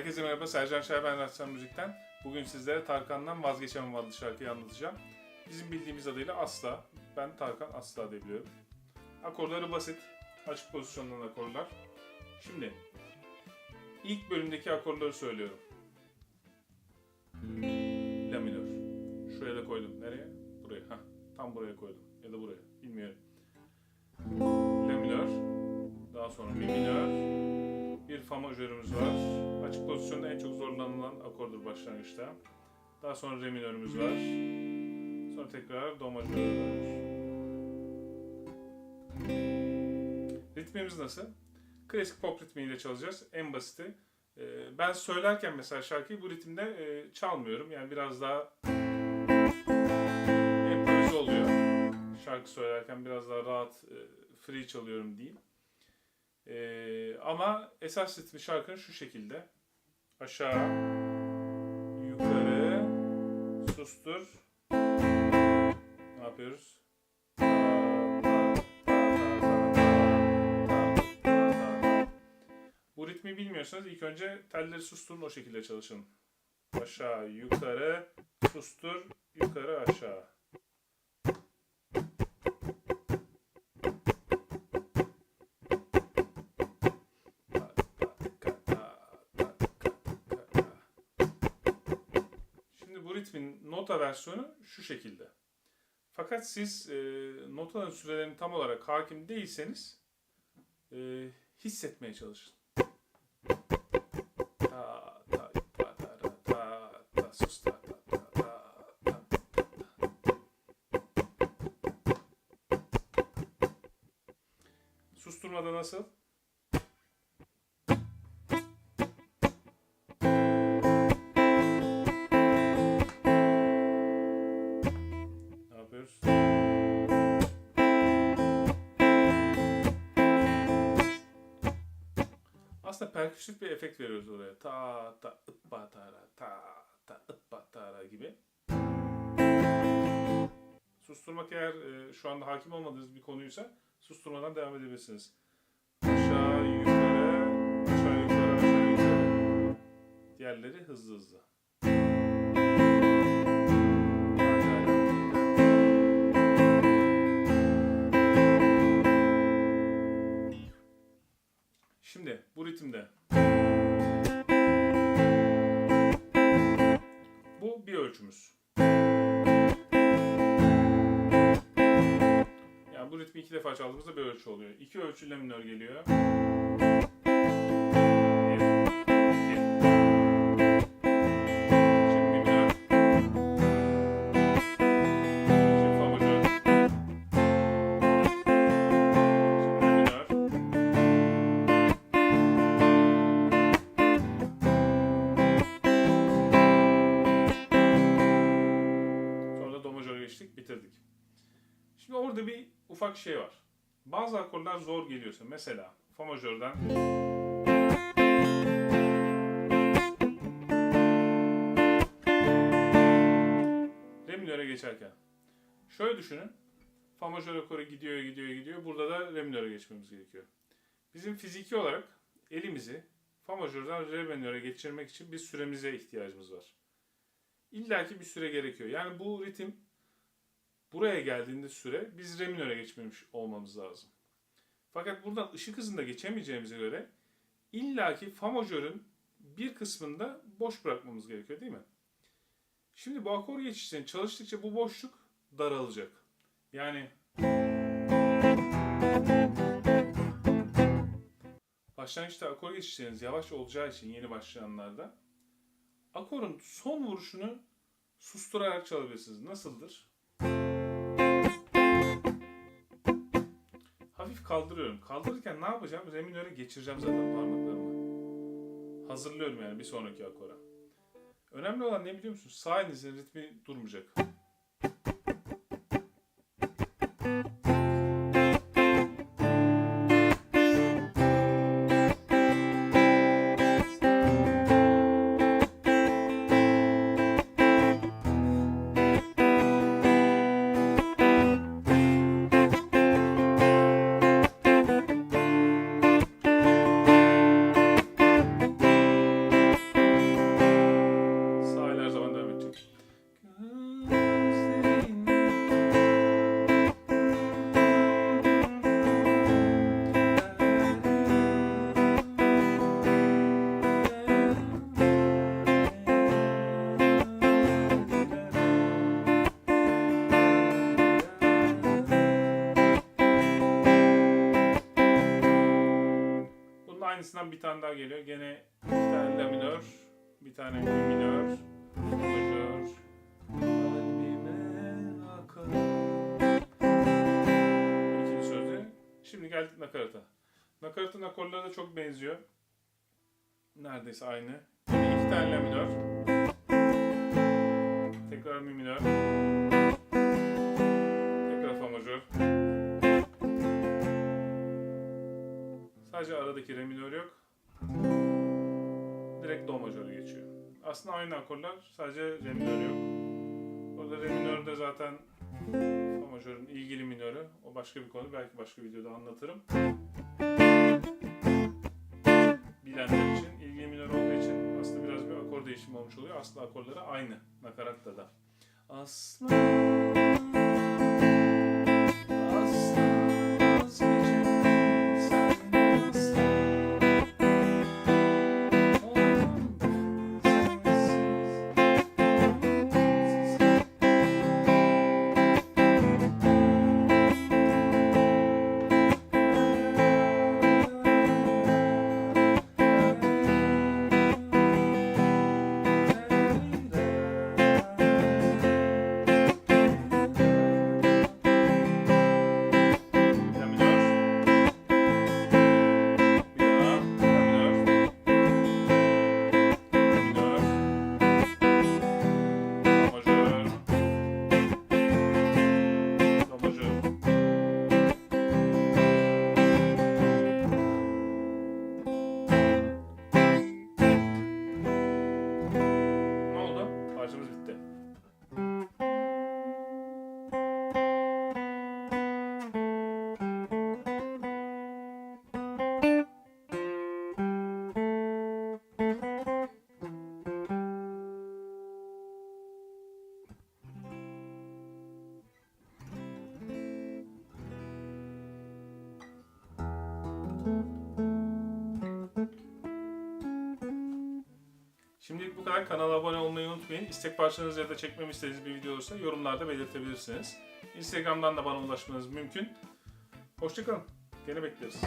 Herkese merhaba, Sercan Şahin ben Rastan Müzik'ten. Bugün sizlere Tarkan'dan Vazgeçemem adlı şarkıyı anlatacağım. Bizim bildiğimiz adıyla Asla. Ben Tarkan Asla diye biliyorum. Akorları basit, açık pozisyondan akorlar. Şimdi, ilk bölümdeki akorları söylüyorum. La minör. Şuraya da koydum. Nereye? Buraya. Heh, tam buraya koydum. Ya da buraya. Bilmiyorum. La minör. Daha sonra mi minör. Fa majörümüz var. Açık pozisyonda en çok zorlanılan akordur başlangıçta. Daha sonra re minörümüz var. Sonra tekrar do majör var. Ritmimiz nasıl? Klasik pop ritmiyle çalacağız. En basiti. Ee, Ben söylerken mesela şarkıyı bu ritimde e, çalmıyorum. Yani biraz daha improvize oluyor. Şarkı söylerken biraz daha rahat, e, free çalıyorum diyeyim. Ee, ama esas ritmi şarkının şu şekilde. Aşağı, yukarı, sustur. Ne yapıyoruz? Bu ritmi bilmiyorsanız ilk önce telleri susturun o şekilde çalışın. Aşağı, yukarı, sustur, yukarı, aşağı. Şimdi bu ritmin nota versiyonu şu şekilde. Fakat siz e, notaların sürelerine tam olarak hakim değilseniz e, hissetmeye çalışın. Ta, ta, ta, ta, ta, ta, sus, ta, ta, ta. Susturmada nasıl? Aslında perküsif bir efekt veriyoruz oraya. Ta ta ıppa tara ta ta ıppa tara gibi. Susturmak eğer e, şu anda hakim olmadığınız bir konuysa susturmadan devam edebilirsiniz. Aşağı yukarı, aşağı yukarı, aşağı yukarı. Diğerleri hızlı hızlı. Şimdi bu ritimde. Bu bir ölçümüz. Yani bu ritmi iki defa çaldığımızda bir ölçü oluyor. İki ölçü la minör geliyor. Şimdi orada bir ufak şey var. Bazı akorlar zor geliyorsa, mesela fa majörden re minöre geçerken. Şöyle düşünün. Fa majör akoru gidiyor, gidiyor, gidiyor. Burada da re minöre geçmemiz gerekiyor. Bizim fiziki olarak elimizi fa majörden re minöre geçirmek için bir süremize ihtiyacımız var. İlla ki bir süre gerekiyor. Yani bu ritim buraya geldiğinde süre biz re minöre geçmemiş olmamız lazım. Fakat buradan ışık hızında geçemeyeceğimize göre illaki fa majörün bir kısmında boş bırakmamız gerekiyor değil mi? Şimdi bu akor geçişlerini çalıştıkça bu boşluk daralacak. Yani başlangıçta akor geçişleriniz yavaş olacağı için yeni başlayanlarda akorun son vuruşunu susturarak çalabilirsiniz. Nasıldır? Kaldırıyorum. Kaldırırken ne yapacağım? Re minöre geçireceğim zaten parmaklarımı. Hazırlıyorum yani bir sonraki akora. Önemli olan ne biliyor musunuz? Sağ elinizin ritmi durmayacak. Aynısından bir tane daha geliyor. Gene bir tane la minör, bir tane mi minör, majör. İkinci sözde. Şimdi geldik nakarata. Nakaratın akorları da çok benziyor. Neredeyse aynı. Yine iki tane la minör. Tekrar mi minör. Tekrar fa majör. Sadece aradaki re minör yok. Direkt do majörü geçiyor. Aslında aynı akorlar sadece re minör yok. Orada re minörde zaten fa majörün ilgili minörü. O başka bir konu. Belki başka videoda anlatırım. Bilenler için ilgili minör olduğu için aslında biraz bir akor değişimi olmuş oluyor. Aslında akorları aynı nakaratta da. Asla Şimdilik bu kadar. Kanala abone olmayı unutmayın. İstek parçanız ya da çekmemi istediğiniz bir video olursa yorumlarda belirtebilirsiniz. Instagram'dan da bana ulaşmanız mümkün. Hoşçakalın. Gene bekleriz.